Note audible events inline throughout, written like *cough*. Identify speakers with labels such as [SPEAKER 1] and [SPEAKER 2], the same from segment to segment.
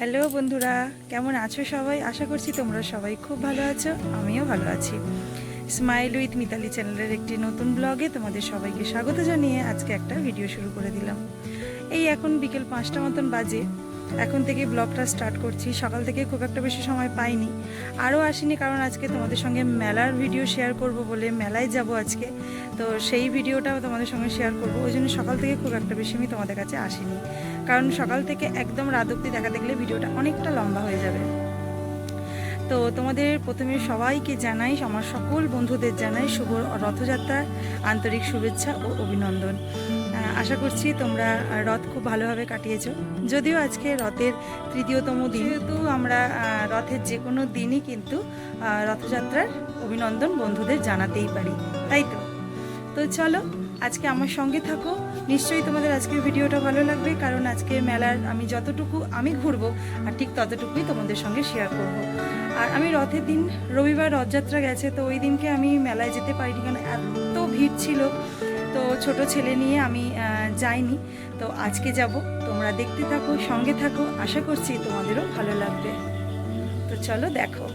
[SPEAKER 1] Hello বন্ধুরা, কেমন আছো সবাই? আশা করছি তোমরা সবাই খুব ভালো আছো, আমিও ভালো আছি। স্মাইল উইথ মিতালি চ্যানেলের একটি নতুন ব্লগে তোমাদের সবাইকে স্বাগত জানিয়ে আজকে একটা ভিডিও শুরু করে দিলাম। এই এখন বিকেল পাঁচটা মতন বাজে এখন থেকে ব্লগটা স্টার্ট করছি। সকাল থেকে খুব একটা বেশি সময় পাইনি। আরও আসিনি কারণ আজকে তোমাদের সঙ্গে মেলার ভিডিও শেয়ার করব বলে মেলায় যাব আজকে। তো সেই ভিডিওটাও তোমাদের সঙ্গে শেয়ার করব। ওই জন্য সকাল থেকে খুব একটা বেশি আমি তোমাদের কাছে আসিনি। কারণ সকাল থেকে একদম রাত অব্দি দেখা দেখলে ভিডিওটা অনেকটা লম্বা হয়ে যাবে। তো তোমাদের প্রথমে সবাইকে জানাই, আমার সকল বন্ধুদের জানাই শুভ রথযাত্রার আন্তরিক শুভেচ্ছা ও অভিনন্দন। আশা করছি তোমরা রথ খুব ভালোভাবে কাটিয়েছো। যদিও আজকে রথের তৃতীয়তম দিন, যেহেতু আমরা রথের যে কোনো দিনই কিন্তু রথযাত্রার অভিনন্দন বন্ধুদের জানাতেই পারি। তাই তো? তো চলো, আজকে আমার সঙ্গে থাকো। নিশ্চয়ই তোমাদের আজকের ভিডিওটা ভালো লাগবে, কারণ আজকে মেলার আমি যতটুকু আমি ঘুরবো, আর ঠিক ততটুকুই তোমাদের সঙ্গে শেয়ার করব। আর আমি রথের দিন, রবিবার রথযাত্রা গেছে, তো ওই দিনকে আমি মেলায় যেতে পারিনি, কারণ এত ভিড় ছিল। তো ছোট ছেলে নিয়ে আমি যাইনি। তো আজকে যাব। তোমরা দেখতে থাকো, সঙ্গে থাকো। আশা করছি তোমাদেরও ভালো লাগবে। তো চলো, দেখো।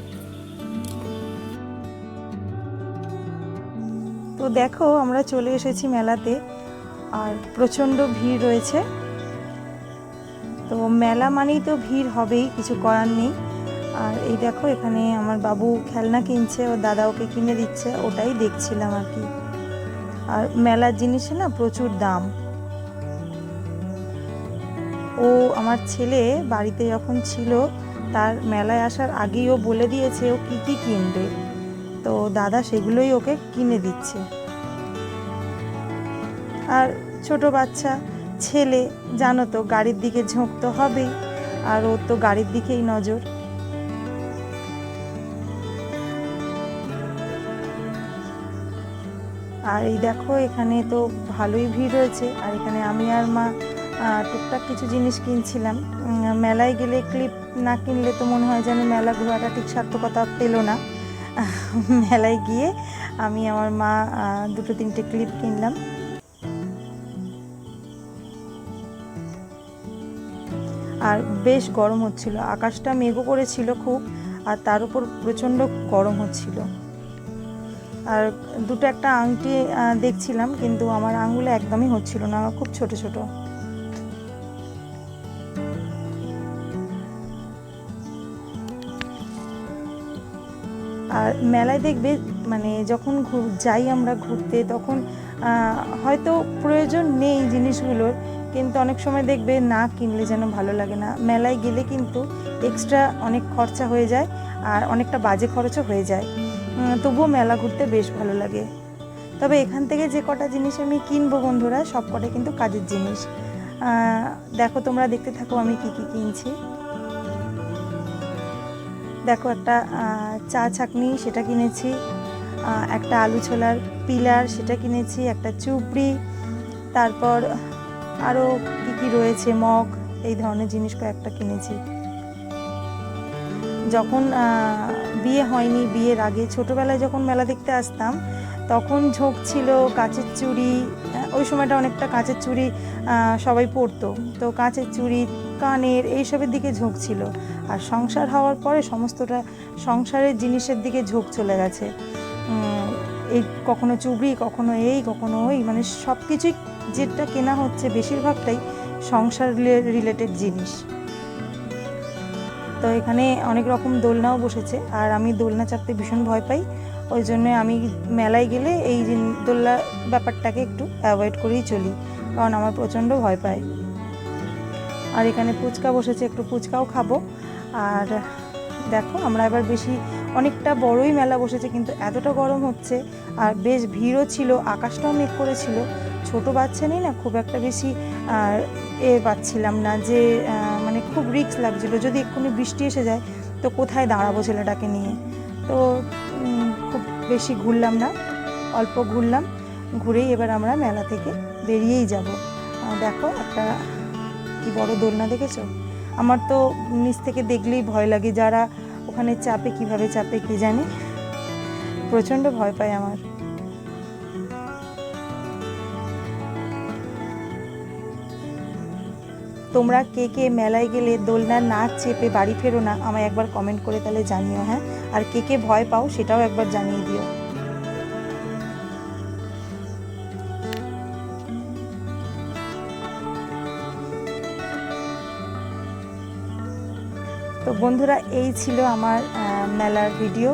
[SPEAKER 1] তো দেখো, আমরা চলে এসেছি মেলাতে। আর প্রচণ্ড ভিড় রয়েছে। তো মেলা মানেই তো ভিড় হবেই, কিছু করার নেই। আর এই দেখো, এখানে আমার বাবু খেলনা কিনছে ও দাদা ওকে কিনে দিচ্ছে, ওটাই দেখছিলাম আর কি। আর মেলার জিনিসে না প্রচুর দাম। ও আমার ছেলে বাড়িতে যখন ছিল, তার মেলায় আসার আগেই ও বলে দিয়েছে ও কী কী কিনবে। তো দাদা সেগুলোই ওকে কিনে দিচ্ছে। আর ছোট বাচ্চা, ছেলে, জানো তো, গাড়ির দিকে ঝোঁক তো হবেই। আর ওর তো গাড়ির দিকেই নজর। আর এই দেখো, এখানে তো ভালোই ভিড় রয়েছে। আর এখানে আমি আর মা টুকটাক কিছু জিনিস কিনছিলাম। মেলায় গেলে ক্লিপ না কিনলে তো মনে হয় যেন মেলা ঘোরাটা ঠিক সার্থকতা পেল না। *laughs* মেলায় গিয়ে আমি আমার মা দুটো তিনটে ক্লিপ কিনলাম। আর বেশ গরম হচ্ছিল। আকাশটা মেঘও করেছিল খুব, আর তার উপর প্রচণ্ড গরম হচ্ছিল। আর দুটো একটা আংটি দেখছিলাম, কিন্তু আমার আঙুলে একদমই হচ্ছিল না, খুব ছোট ছোট। আর মেলায় দেখবে মানে যখন যাই আমরা ঘুরতে, তখন হয়তো প্রয়োজন নেই জিনিসগুলোর, কিন্তু অনেক সময় দেখবে না কিনলে যেন ভালো লাগে না। মেলায় গেলে কিন্তু এক্সট্রা অনেক খরচা হয়ে যায়, আর অনেকটা বাজে খরচও হয়ে যায়। তবুও মেলা ঘুরতে বেশ ভালো লাগে। তবে এখান থেকে যে কটা জিনিস আমি কিনবো বন্ধুরা, সব কটা কিন্তু কাজের জিনিস। দেখো তোমরা দেখতে থাকো আমি কি কি কিনছি। দেখো একটা চা ছাকনি সেটা কিনেছি একটা আলু ছোলার পিলার সেটা কিনেছি, একটা চুবড়ি তারপর আরও কী কী রয়েছে, মগ, এই ধরনের জিনিস কয়েকটা কিনেছি। যখন বিয়ে হয়নি, বিয়ের আগে। ছোটোবেলায় যখন মেলা দেখতে আসতাম, তখন ঝোঁক ছিল কাঁচের চুড়ি ওই সময়টা অনেকটা কাঁচের চুড়ি সবাই পরতো। তো কাঁচের চুড়ি, কানের এইসবের দিকে ঝোঁক ছিল। আর সংসার হওয়ার পরে সমস্তটা সংসারের জিনিসের দিকে ঝোঁক চলে গেছে। এই কখনো চুবড়ি, কখনো এই, কখনো ওই মানে সব কিছুই যেটা কেনা হচ্ছে বেশিরভাগটাই সংসার রিলেটেড জিনিস। তো এখানে অনেক রকম দোলনাও বসেছে আর আমি দোলনা চাপতে ভীষণ ভয় পাই। ওই জন্য আমি মেলায় গেলে এই দোলনা ব্যাপারটাকে একটু অ্যাভয়েড করেই চলি, কারণ আমার প্রচণ্ড ভয় পায়। আর এখানে ফুচকা বসেছে, একটু ফুচকাও খাব। আর দেখো, আমরা এবার বেশি অনেকটা বড়ই মেলা বসেছে, কিন্তু এতটা গরম হচ্ছে আর বেশ ভিড়ও ছিল, আকাশটাও মেঘ করেছিল। ছোট বাচ্চা নেই না, খুব একটা বেশি এ পাচ্ছিলাম না যে মানে খুব রিস্ক লাগছিল। যদি এক্ষুনি বৃষ্টি এসে যায়, তো কোথায় দাঁড়াবো ছেলেটাকে নিয়ে? তো খুব বেশি ঘুরলাম না, অল্প ঘুরলাম। ঘুরেই এবার আমরা মেলা থেকে বেরিয়েই যাব। দেখো একটা কি বড় দোলনা দেখেছ? আমার তো নিচ থেকে দেখলেই ভয় লাগে যারা ওখানে চাপে, কীভাবে চাপে, কে জানে? প্রচণ্ড ভয় পায় আমার। তোমরা কে কে মেলায় গেলে দোলনা নাচ চেপে বাড়ি ফেরো না, আমায় একবার কমেন্ট করে তাহলে জানিও হ্যাঁ? আর কে কে ভয় পাও সেটাও একবার জানিয়ে দিও। তো বন্ধুরা, এই ছিল আমার মেলার ভিডিও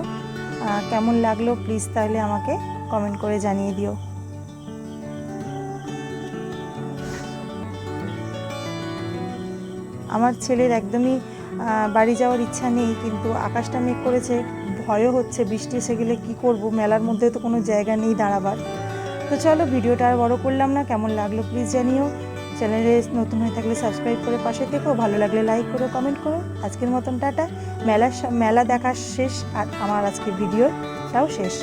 [SPEAKER 1] কেমন লাগল প্লিজ তাহলে আমাকে কমেন্ট করে জানিয়ে দিও। আমার ছেলের একদমই বাড়ি যাওয়ার ইচ্ছা নেই, কিন্তু আকাশটা মেঘ করেছে, ভয়ও হচ্ছে, বৃষ্টি এসে গেলে কী করব? মেলার মধ্যে তো কোনো জায়গা নেই দাঁড়াবার। তো চলো, ভিডিওটা আর বড় করলাম না, কেমন লাগল প্লিজ জানিও। চ্যানেলে নতুন হয়ে থাকলে সাবস্ক্রাইব করে পাশে থেকো, ভালো লাগলে লাইক করো কমেন্ট করো। আজকের মতন টাটা মেলা মেলা দেখা শেষ, আর আমার আজকের ভিডিওটাও শেষ।